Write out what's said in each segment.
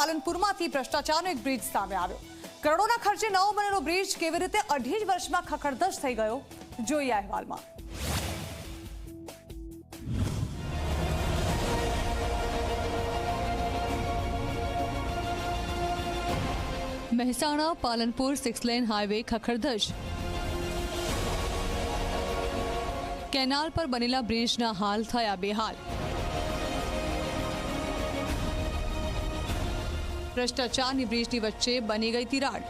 પાલનપુરમાંથી ભ્રષ્ટાચારનો એક બ્રિજ સામે આવ્યો. કરોડોના ખર્ચે નવો બનેલો બ્રિજ કેવી રીતે અઢી વર્ષમાં ખખડધજ થઈ ગયો, જોઈએ અહેવાલમાં. Mehsana Palanpur six lane highway ખખડધજ canal પર બનેલા બ્રિજના હાલ થયા બેહાલ. ભ્રષ્ટાચારની બ્રિજની વચ્ચે બની ગઈ તિરાડ.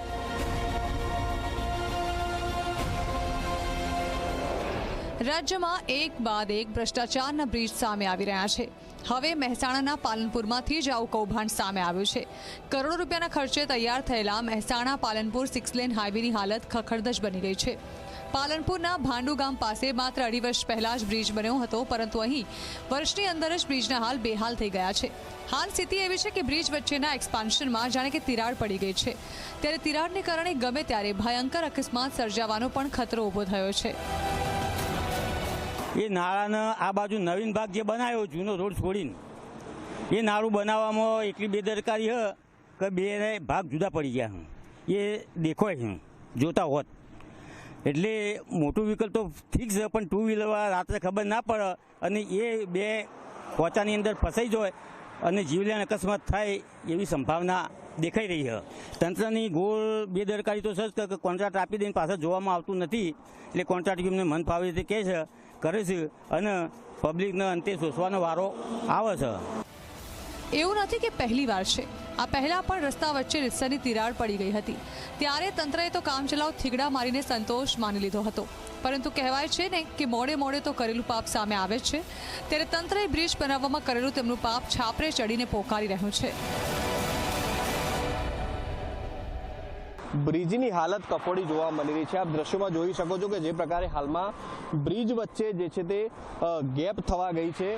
રાજ્યમાં એક બાદ એક ભ્રષ્ટાચારના બ્રિજ સામે આવી રહ્યા છે. હવે મહેસાણાના પાલનપુરમાંથી જ આવું કૌભાંડ સામે આવ્યું છે. કરોડો રૂપિયાના ખર્ચે તૈયાર થયેલા મહેસાણા પાલનપુર સિક્સ લેન હાઈવેની હાલત ખખડધજ બની ગઈ છે. પાલનપુરના ભાંડુ ગામ પાસે માત્ર અઢી વર્ષ પહેલા જ બ્રિજ બન્યો હતો, પરંતુ અહીં વર્ષની અંદર જ બ્રિજના હાલ બેહાલ થઈ ગયા છે. હાલ સ્થિતિ એવી છે કે બ્રિજ વચ્ચેના એક્સપાન્શનમાં જાણે કે તિરાડ પડી ગઈ છે. ત્યારે તિરાડને કારણે ગમે ત્યારે ભયંકર અકસ્માત સર્જાવાનો પણ ખતરો ઊભો થયો છે. એ નાળાને આ બાજુ નવીન ભાગ જે બનાવ્યો, જૂનો રોડ છોડીને, એ નાળું બનાવવામાં એટલી બેદરકારી હ કે બે ભાગ જુદા પડી ગયા હું. એ દેખો હું જોતા હોત. એટલે મોટું વ્હીકલ તો ઠીક છે, પણ ટુ વ્હીલર રાત્રે ખબર ના પડે. અને એ બે પોચાની અંદર ફસાઈ જાય અને જીવલેણ અકસ્માત થાય એવી સંભાવના દેખાઈ રહી છે. તંત્રની ગોળ બેદરકારી તો સજ કે કોન્ટ્રાક્ટ આપી દઈને પાછળ જોવામાં આવતું નથી. એટલે કોન્ટ્રાક્ટ એમને મન ફાવે રીતે કહે છે, કરે છે અને પબ્લિકને અંતે શોષવાનો વારો આવે છે. એવું નથી કે પહેલી વાર છે. આ પહેલા પણ રસ્તા વચ્ચે રિક્ષાની તિરાડ પડી ગઈ હતી. ત્યારે તંત્રએ તો કામચલાઉ થીગડા મારીને સંતોષ માની લીધો હતો. પરંતુ કહેવાય છે ને કે મોડે મોડે તો કરેલું પાપ સામે આવે છે. ત્યારે તંત્રએ બ્રિજ બનાવવામાં કરેલું તેમનું પાપ છાપરે ચડીને પોકારી રહ્યું છે. બ્રિજની હાલત કફોડી જોવા મળી રહી છે. આપ દ્રશ્યોમાં જોઈ શકો છો કે જે પ્રકારે હાલમાં બ્રિજ વચ્ચે જે છે તે ગેપ થવા ગઈ છે.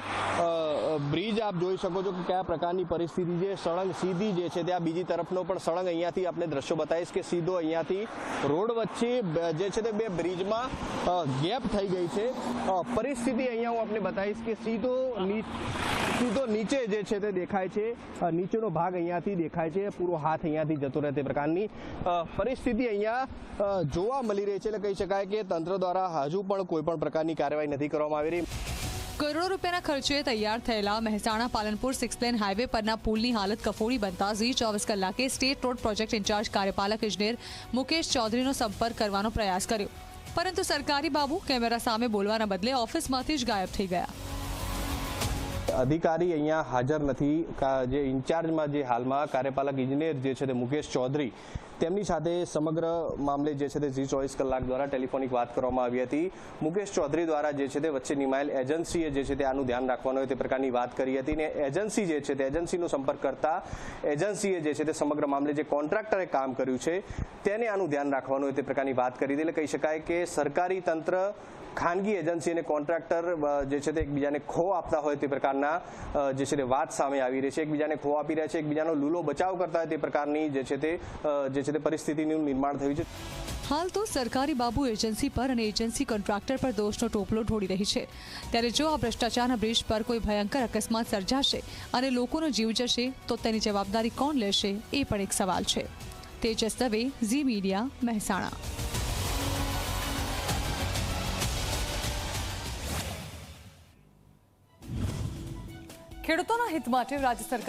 બ્રિજ આપ જોઈ શકો છો કે કયા પ્રકારની પરિસ્થિતિ છે. સળંગ સીધી જે છે તે આ બીજી તરફનો પણ સળંગ અહીંયાથી આપણે દ્રશ્યો બતાવીશ કે સીધો અહીંયાથી રોડ વચ્ચે જે છે તે બે બ્રિજમાં ગેપ થઈ ગઈ છે. પરિસ્થિતિ અહીંયા હું આપને બતાવીશ કે સીધો સીધો નીચે જે છે તે દેખાય છે. નીચેનો ભાગ અહીંયાથી દેખાય છે. પૂરો હાથ અહીંયાથી જતો રહે તે પ્રકારની. પરિસ્થિતિ અહીંયા જોવા મળી રહી છે. એટલે કહી શકાય કે તંત્ર દ્વારા હજુ પણ કોઈ પણ પ્રકારની કાર્યવાહી નથી કરવામાં આવી રહી. કરોડો રૂપિયાના ખર્ચે તૈયાર થયેલા Mehsana Palanpur six lane highway પરના પુલની હાલત કફોડી બનતા ઝી ચોવીસ કલાકે સ્ટેટ રોડ પ્રોજેક્ટ ઇન્ચાર્જ કાર્યપાલક ઇજનેર મુકેશ ચૌધરીનો સંપર્ક કરવાનો પ્રયાસ કર્યો. પરંતુ સરકારી બાબુ કેમેરા સામે બોલવાના બદલે ઓફિસમાંથી જ ગાયબ થઈ ગયા. અધિકારી અહીંયા હાજર નથી. જે ઇન્ચાર્જમાં જે હાલમાં કાર્યપાલક ઇજનેર જે છે તે મુકેશ ચૌધરી, તેમની સાથે સમગ્ર મામલે જે છે તે ઝી ચોવીસ કલાક દ્વારા ટેલિફોનિક વાત કરવામાં આવી હતી. મુકેશ ચૌધરી દ્વારા જે છે તે વચ્ચે નિમાયેલ એજન્સીએ જે છે તે આનું ધ્યાન રાખવાનું હોય તે પ્રકારની વાત કરી હતી ને એજન્સી જે છે તે એજન્સીનો સંપર્ક કરતા એજન્સીએ જે છે તે સમગ્ર મામલે જે કોન્ટ્રાક્ટરે કામ કર્યું છે તેને આનું ધ્યાન રાખવાનું હોય તે પ્રકારની વાત કરી હતી. એટલે કહી શકાય કે સરકારી તંત્ર ખાનગી એજન્સી અને કોન્ટ્રાક્ટર જે છે તે એકબીજાને ખો આપતા હોય તે પ્રકારના જે છે તે વાત સામે આવી રહી છે. એકબીજાને ખો આપી રહ્યા છે, એકબીજાનો લૂલો બચાવ કરતા તે પ્રકારની જે છે તે જે છે તે પરિસ્થિતિનું નિર્માણ થયું છે. હાલ તો સરકારી બાબુ એજન્સી પર અને એજન્સી કોન્ટ્રાક્ટર પર દોષનો ટોપલો ઢોળી રહી છે. ત્યારે જો આ ભ્રષ્ટાચારના બ્રિજ પર કોઈ ભયંકર અકસ્માત સર્જાશે અને લોકોનો જીવ જશે, તો તેની જવાબદારી કોણ લેશે એ પણ એક સવાલ છે. તેજસ દવે, ઝી મીડિયા, મહેસાણા. ખેડૂતોના હિત માટે રાજ્ય સરકાર